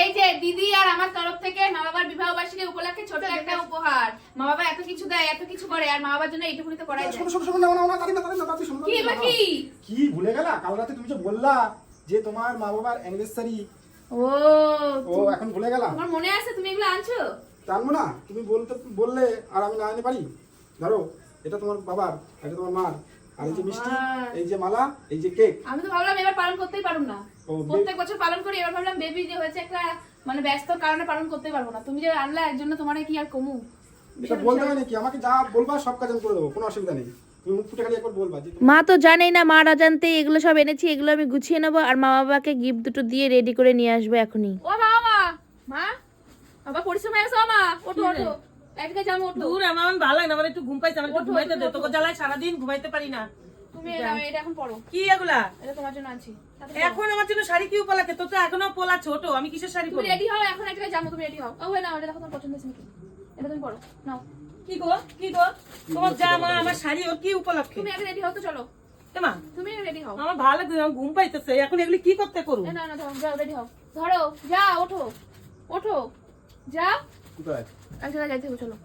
এই যে দিদি আর আমার তরফ থেকে মা বাবার বিবাহ বার্ষিকী উপলক্ষে ছোট একটা উপহার। মা বাবা এত কিছু দেয় এত কিছু করে আর মা বাবার জন্য এইটুকুনি তো করাই যায়। কি এবার কি? কি? ভুলে গেলা? কাল রাতে তুমি যে বললা যে তোমার মা বাবার অ্যানিভার্সারি ও ও এখন ভুলে গেলা? তোমার মনে আছে তুমি এগুলো আনছো? জানব না। তুমি বলতে বললে আর আমি না আনতে পারি? ধরো এটা তোমার বাবার এটা তোমার মার। আর এই যে মিষ্টি এই যে মালা এই যে কেক। আমি তো ভাবলাম এবার পালন করতেই পারব না। প্রত্যেক বছর পালন করি এবার ভাবলাম বেবি যে হয়েছে একটা মানে ব্যস্ত কারণে পালন করতে পারব না। তুমি যে আনলা এর জন্য তোমার কি আর কমু? এটা বলতে হয় নাকি? আমাকে যা বলবা সব কাজ আমি করে দেবো কোনো অসুবিধা নেই। তুমি মুখ ফুটে খালি একবার বলবা যে তুমি- মা তো জানেই না মা অজান্তে এগুলো সব এনেছি এগুলো আমি গুছিয়ে নেব আর মা বাবাকে গিফট দুটো দিয়ে রেডি করে নিয়ে আসব এখনই। ও মা মা মা বাবা পরিশ্রম হয়ে গেছে মা ওঠো ওঠো। একদিকে যাব ওঠো দূর আমার ভালো লাগে না আমার একটু ঘুম পাইছে আমার একটু ঘুমাইতে দে তোকে জ্বালায় সারাদিন ঘুমাইতে পারি না। তুমি এটা। এখন পড়ো কি এগুলা? এটা তোমার জন্য আনছি। এখন আমার জন্য শাড়ি কি উপলক্ষে? তোর তো এখনও পোলা ছোট আমি কিসের শাড়ি তুমি পরবো? রেডি হও? এখন একটা যাব তুমি রেডি হও। ও না এটা দেখো তোমার পছন্দ হয়েছে নাকি? এটা তুমি পড়ো নাও। কি গো? কি গো? তোমার জামা আমার শাড়ি ওর কি উপলক্ষে? তুমি আগে রেডি হও তো চলো। মা তুমি রেডি হও। আমার ভালো লাগছে আমার ঘুম পাইতেছে এখন এগুলি কি করতে করু না না ধরো যাও রেডি হও। ধরো যা ওঠো ওঠো যাও। কোথায় এক যাইতে হবে চলো।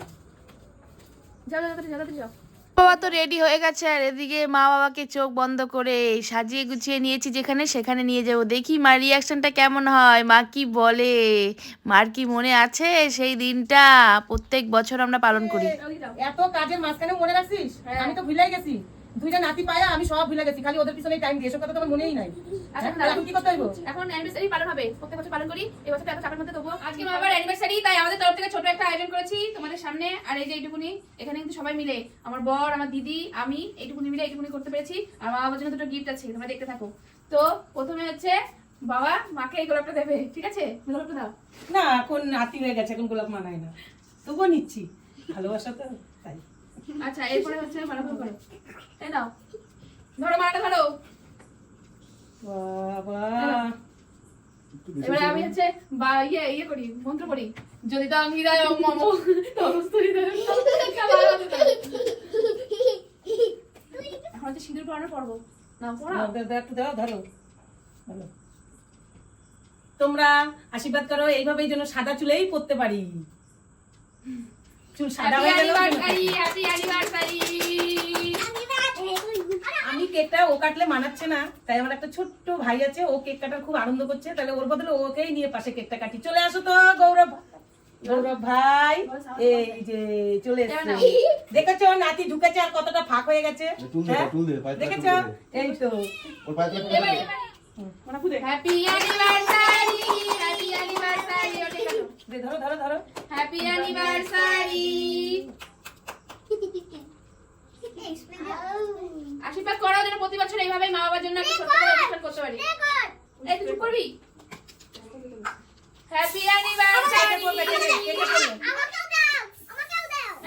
যাও যাও যাও যাও। বাবা তো রেডি হয়ে গেছে আর এদিকে মা বাবাকে চোখ বন্ধ করে সাজিয়ে গুছিয়ে নিয়েছি যেখানে সেখানে নিয়ে যাব। দেখি মার রিয়াকশনটা কেমন হয় মা কি বলে মার কি মনে আছে সেই দিনটা? প্রত্যেক বছর আমরা পালন করি। এত কাজের মাঝখানে মনে রাখছিস? হ্যাঁ। আমি তো ভুলে গেছি। দুইটা নাতি পায়া আমি সব ভুলে গেছি খালি ওদের পিছনে টাইম দিয়ে। এসব কথা তো আমার মনেই নাই। এখন কি করতে হইব? এখন অ্যানিভার্সারি পালন হবে প্রত্যেক বছর পালন করি এই বছর এত চাপের মধ্যে তবুও। আজকে অ্যানিভার্সারি তাই আমাদের তরফ থেকে ছোট একটা আয়োজন করেছি তোমাদের সামনে। আর এই যে এইটুকুনি এখানে কিন্তু সবাই মিলে আমার বর আমার দিদি আমি এইটুকুনি মিলে এইটুকুনি করতে পেরেছি। আর মা বাবার জন্য দুটো গিফট আছে তোমরা দেখতে থাকো। তো প্রথমে হচ্ছে বাবা মাকে এই গোলাপটা দেবে ঠিক আছে? গোলাপটা দাও। না এখন নাতি হয়ে গেছে এখন গোলাপ মানায় না। তবুও নিচ্ছি। ভালোবাসা তো তাই। আচ্ছা এরপরে হচ্ছে ভালো করে। করো এই নাও। ধরো মাটা ধরো। বাবা। এবারে আমি হচ্ছে বা ইয়ে ইয়ে করি মন্ত্র করি। যদি তো আমি দেয় মম তরস্তরি এখন হচ্ছে সিঁদুর পরানোর পর্ব। না পড়াও। দাও, দাও, দাও ধরো। তোমরা আশীর্বাদ করো এইভাবেই যেন সাদা চুলেই পড়তে পারি। চুল সাদা হয়ে গেল। আমি কেকটা ও কাটলে মানাচ্ছে না তাই আমার একটা ছোট্ট ভাই আছে ও কেক কাটার খুব আনন্দ করছে তাহলে ওর বদলে ওকেই নিয়ে পাশে কেকটা কাটি। চলে আসো তো গৌরব। গৌরব ভাই এই যে চলে এসছে। দেখেছ নাতি ঢুকেছে আর কতটা ফাঁক হয়ে গেছে? হ্যাঁ? দেখেছ? এই তো। খুদে। হ্যাপি অ্যানিভার্সারি হ্যাপি অ্যানিভার্সারি দে, ধরো ধরো ধরো। হ্যাপি অ্যানিভার্সারি আশীর্বাদ প্রতি বছর এইভাবে মা বাবার জন্য একটা ছোট্ট করে করতে পারি। এই করবি? হ্যাপি অ্যানিভার্সারি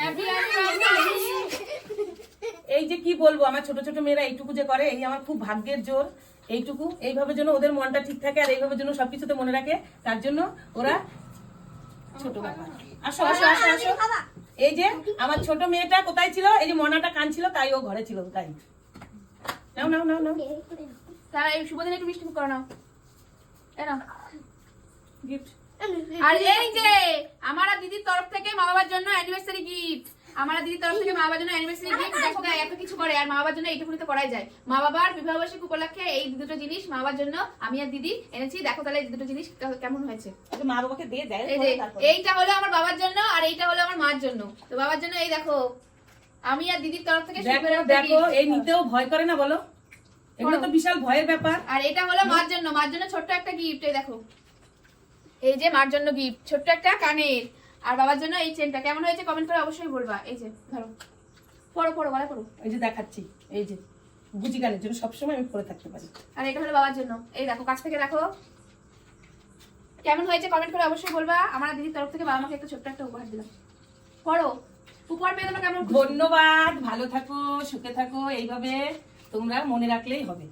হ্যাপি অ্যানিভার্সারি এই যে কি বলব আমার ছোট ছোট মেয়েরা এইটুকু যে করে এই আমার খুব ভাগ্যের জোর। এইটুকু এইভাবে যেন ওদের মনটা ঠিক থাকে আর এইভাবে যেন সবকিছুতে মনে রাখে তার জন্য ওরা ছোট ব্যাপার আসো আসো আসো আসো। এই যে আমার ছোট মেয়েটা কোথায় ছিল? এই যে মনাটা কানছিল তাই ও ঘরে ছিল তাই। নাও নাও নাও নাও। তারা এই শুভদিনে একটু মিষ্টি করো নাও। নাও। গিফট আর এই যে আমার দিদির তরফ থেকে মা বাবার জন্য অ্যানিভার্সারি গিফট আমার দিদির তরফ থেকে মা বাবার জন্য অ্যানিভার্সারি গিফট দেখো এত কিছু করে আর মা বাবার জন্য এইটুকুনি তো করাই যায়। মা বাবার বিবাহ বার্ষিকী উপলক্ষে এই দুটো জিনিস মা বাবার জন্য আমি আর দিদি এনেছি। দেখো তাহলে এই দুটো জিনিস কেমন হয়েছে? মা বাবাকে দিয়ে দেয়। এইটা হলো আমার বাবার জন্য আর এইটা হলো আমার মার জন্য। তো বাবার জন্য এই দেখো আমি আর দিদির তরফ থেকে দেখো। এই নিতেও ভয় করে না বলো? এগুলো তো বিশাল ভয়ের ব্যাপার। আর এটা হলো মার জন্য মার জন্য ছোট্ট একটা গিফট এই দেখো। এই যে মার জন্য গিফট ছোট্ট একটা কানের। আর বাবার জন্য এই চেনটা কেমন হয়েছে কমেন্ট করে অবশ্যই বলবা। এই যে ধরো। পড়ো পড়ো গলায় পড়ো। এই যে দেখাচ্ছি। এই যে গুজি গানের জন্য সবসময় আমি পরে থাকতে পারি। আর এটা হলো বাবার জন্য। এই দেখো কাছ থেকে দেখো। কেমন হয়েছে কমেন্ট করে অবশ্যই বলবা। আমার দিদির তরফ থেকে বাবা মাকে একটা ছোট্ট একটা উপহার দিলাম। পড়ো। উপহার পেয়ে তোমরা কেমন ধন্যবাদ। ভালো থাকো সুখে থাকো। এইভাবে তোমরা মনে রাখলেই হবে।